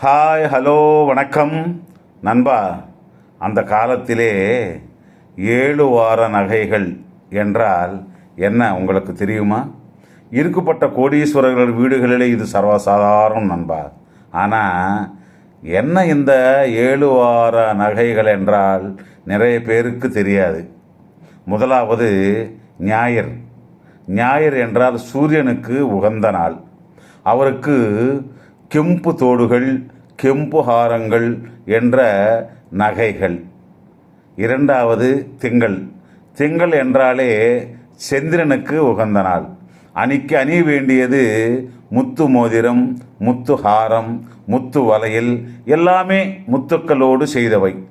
Hi hello வணக்கம். நண்பா அந்த காலத்திலே ஏழு வார நகைகள் என்றால் என்ன உங்களுக்கு தெரியுமா? இருக்கப்பட்ட கோடீஸ்வரர்கள் வீடுகளிலே இது சர்வசாதாரணம் நண்பா. ஆனால் என்ன இந்த ஏழு வார நகைகள் என்றால் நிறைய பேருக்கு தெரியாது. முதலாவது ஞாயிறு. ஞாயிறு என்றால் சூரியனுக்கு உகந்த நாள். அவருக்கு கெம்பு தோடுகள் கெம்பு ஹாரங்கள் என்ற நகைகள். இரண்டாவது திங்கள். திங்கள் என்றாலே சந்திரனுக்கு உகந்த நாள். அணிக்கு அணிய வேண்டியது முத்து மோதிரம் முத்து ஹாரம் முத்து வளையல் எல்லாமே முத்துக்களோடு செய்தவை.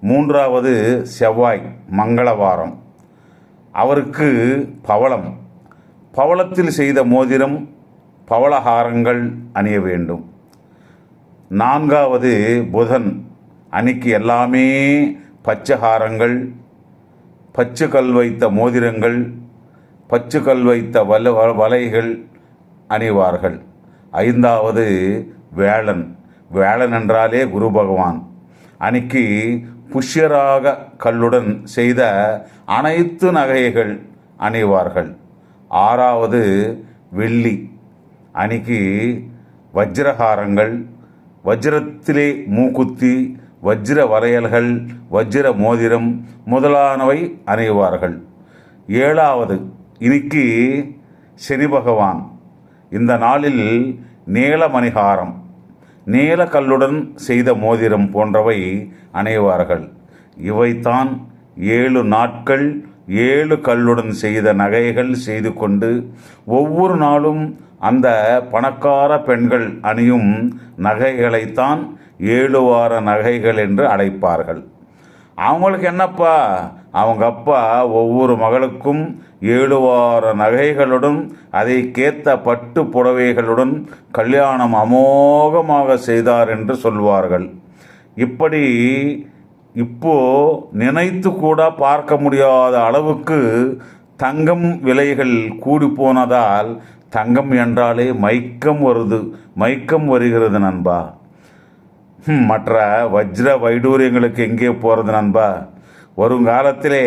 மூன்றாவது செவ்வாய் மங்களவாரம். அவருக்கு பவளம். பவளத்தில் செய்த மோதிரம் பவளஹாரங்கள் அணிய வேண்டும். நான்காவது புதன் அணிக்கு எல்லாமே பச்சைஹாரங்கள் கல் வைத்த மோதிரங்கள் பச்சுக்கல் வைத்த வல வ- வலைகள் அணிவார்கள். ஐந்தாவது வேளன் வேளன் என்றாலே குரு பகவான். அன்னைக்கு புஷ்யராக கல்லுடன் செய்த அனைத்து நகைகள் அணிவார்கள். ஆறாவது வெள்ளி. அன்னைக்கு வஜ்ரஹாரங்கள் வஜ்ரத்திலே மூக்குத்தி வஜ்ர வளையல்கள் வஜ்ர மோதிரம் முதலானவை அணிவார்கள். ஏழாவது இன்னைக்கு சனி பகவான் இந்த நாளில் நீலமணிகாரம் நீலக்கல்லுடன் செய்த மோதிரம் போன்றவை அணைவார்கள். இவைதான் ஏழு நாட்கள் ஏழு கல்லுடன் செய்த நகைகள் செய்து கொண்டு ஒவ்வொரு நாளும் அந்த பணக்கார பெண்கள் அணியும் நகைகளைத்தான் ஏழு வார நகைகள் என்று அழைப்பார்கள். அவங்களுக்கு என்னப்பா? அவங்க அப்பா ஒவ்வொரு மகளுக்கும் ஏழு வார நகைகளுடன் அதை கேத்த பட்டு புடவைகளுடன் கல்யாணம் அமோகமாக செய்தார் என்று சொல்வார்கள். இப்படி இப்போ நினைத்து கூட பார்க்க முடியாத அளவுக்கு தங்கம் விலைகள் கூடி போனதால் தங்கம் என்றாலே மயக்கம் வருது மயக்கம் வருகிறது நண்பா. மற்ற வஜ்ர வைடூரியங்களுக்கு எங்கே போகிறது நண்பா? வருங்காலத்திலே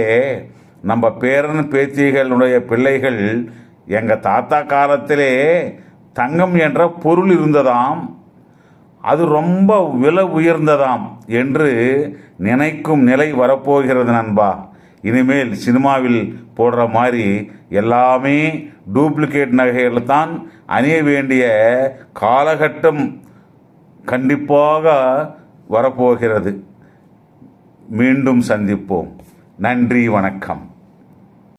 நம்ம பேரன் பேத்திகளுடைய பிள்ளைகள் எங்கள் தாத்தா காலத்திலே தங்கம் என்ற பொருள் இருந்ததாம். அது ரொம்ப விலை உயர்ந்ததாம் என்று நினைக்கும் நிலை வரப்போகிறது நண்பா. இனிமேல் சினிமாவில் போடுற மாதிரி எல்லாமே டூப்ளிகேட் நகைகள் தான் அணிய வேண்டிய காலகட்டம் கண்டிப்பாக வரப்போகிறது. மீண்டும் சந்திப்போம். நன்றி வணக்கம்.